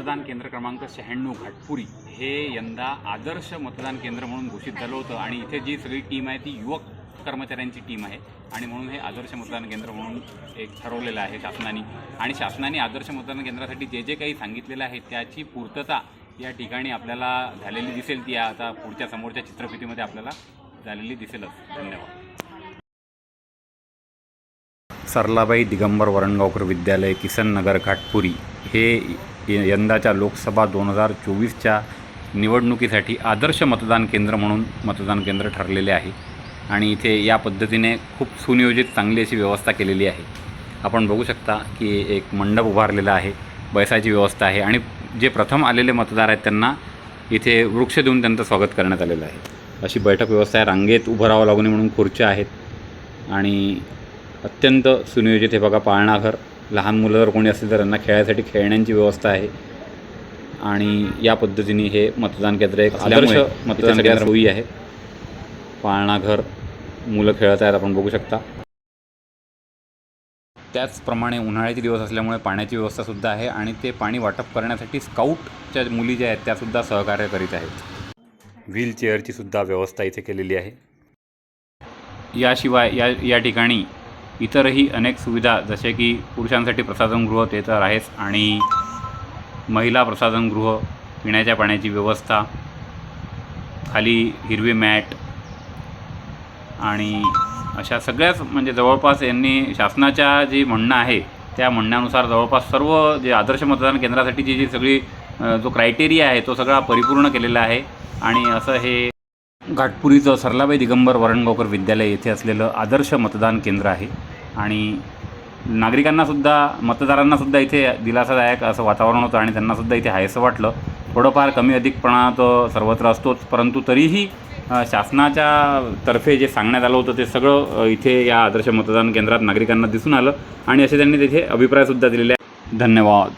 मतदान केंद्र क्रमांक शहाण्णव घाटपुरी हे यंदा आदर्श मतदान केंद्र म्हणून घोषित झालं होतं आणि इथे जी सगळी टीम आहे ती युवक कर्मचाऱ्यांची टीम आहे आणि म्हणून हे आदर्श मतदान केंद्र म्हणून एक ठरवलेलं आहे शासनाने. आणि शासनाने आदर्श मतदान केंद्रासाठी जे जे काही सांगितलेलं आहे त्याची पूर्तता या ठिकाणी आपल्याला झालेली दिसेल. ती आता पुढच्या समोरच्या चित्रफितीमध्ये आपल्याला झालेली दिसेलच. धन्यवाद. सरलाबाई दिगंबर वरणगावकर विद्यालय किसन नगर घाटपुरी हे यंदाच्या लोकसभा दोन हजार चोवीसच्या निवडणुकीसाठी आदर्श मतदान केंद्र म्हणून मतदान केंद्र ठरलेले आहे. आणि इथे या पद्धतीने खूप सुनियोजित चांगली अशी व्यवस्था केलेली आहे. आपण बघू शकता की एक मंडप उभारलेला आहे बैसायची व्यवस्था आहे आणि जे प्रथम आलेले मतदार आहेत त्यांना इथे वृक्ष देऊन त्यांचं स्वागत करण्यात आलेलं आहे. अशी बैठक व्यवस्था आहे रांगेत उभं राहावं लागू नये म्हणून खुर्च्या आहेत आणि अत्यंत सुनियोजित हे बघा पाळणाघर लहान मुलं जर कोणी असतील तर त्यांना खेळायसाठी खेळण्यांची व्यवस्था आहे. आणि या पद्धतीने हे मतदान केंद्र एक आदर्श मतदान केंद्र सोयी आहे. पाळणाघर मुलं खेळत आहेत आपण बघू शकता. त्याचप्रमाणे उन्हाळ्याचे दिवस असल्यामुळे पाण्याची व्यवस्थासुद्धा आहे आणि ते पाणी वाटप करण्यासाठी स्काउटच्या मुली ज्या आहेत त्यासुद्धा सहकार्य करीत आहेत. व्हीलचेअरची सुद्धा व्यवस्था इथे केलेली आहे. याशिवाय या या ठिकाणी इतरही अनेक सुविधा जसे की पुरुषांसाठी प्रसाधनगृह ते तर आहेच आणि महिला प्रसाधनगृह पिण्याच्या पाण्याची व्यवस्था खाली हिरवी मॅट आणि अशा सगळ्याच म्हणजे जवळपास यांनी शासनाच्या जी म्हणणं आहे त्या म्हणण्यानुसार जवळपास सर्व जे आदर्श मतदान केंद्रासाठी जी जी सगळी जो क्रायटेरिया आहे तो सगळा परिपूर्ण केलेला आहे आणि असं हे घाटपुरीचं सरलाबाई दिगंबर वरणगावकर विद्यालय येथे असलेलं आदर्श मतदान केंद्र आहे. आणि नागरिकांनासुद्धा मतदारांनासुद्धा इथे दिलासादायक असं वातावरण होतं आणि त्यांनासुद्धा इथे हायसं वाटलं. थोडंफार कमी अधिकपणा तो सर्वत्र असतोच परंतु तरीही शासनाच्या तर्फे जे सांगण्यात आलं होतं ते सगळं इथे या आदर्श मतदान केंद्रात नागरिकांना दिसून आलं आणि असे त्यांनी तिथे अभिप्रायसुद्धा दिलेले आहे धन्यवाद.